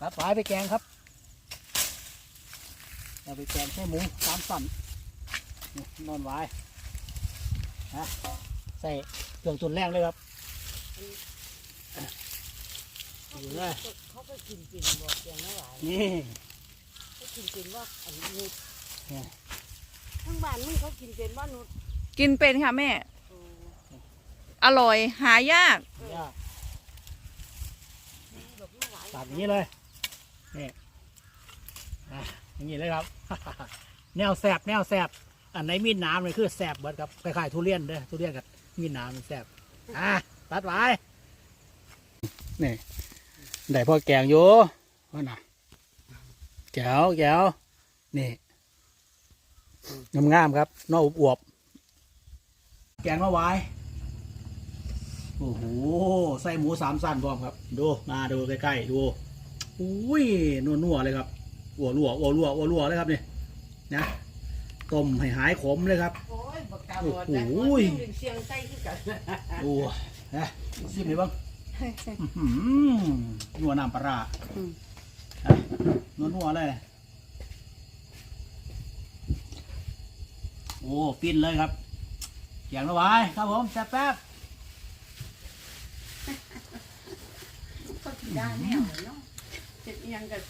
ตัดฝายไปแกงครับเอาไปแกงใส่หมูสามสั่นนี่นอนไว้นะใส่เครื่องตุนแรงเลยครับอยู่เลยเขาก็กินกินบอกแกงน้ำหวานนี่เขากินกินว่าอันนี้เนี่ยทั้งบ้านมึงเขากินเป็นว่านุชกินเป็นค่ะแม่โอ้อร่อยหายากยากแบบน้ำหวานตัดอย่างนี้เลย นี่อะอย่างนี้เลยครับ แนวแสบแนวแสบอันไหนมีดน้ำเลยคือแสบเบิดครับคล้ายๆทุเรียนเด้อทุเรียนกับมีดน้ำมันแสบอะตัดไว้นี่ได้พ่อแกงอยู่ว่าน่ะแก้วแก้วนี่งามๆครับนอกอวบๆแกงมาไว้โอ้โห ใส่หมูสามสั้นพร้อมครับ ดู มาดูใกล้ๆ ดู อุ้ยนัวๆเลยครับอัวรัวอัวรัวอัวรัวเลยครับนี่นะต้มให้หายขมเลยครับโอ้ยบักกาโอ้บอดโหแต่คนเสียงใต้ที่กันดูนะซิมเลยบ้างอื้อหือนัวน้ำปลาร้าอะนัวนัวๆเลย โอ้ฟินเลยครับอย่างละไว้ครับผมแป๊บแป๊บเขากินได้แน่เลยเนาะ เจ็ดเอียงกัน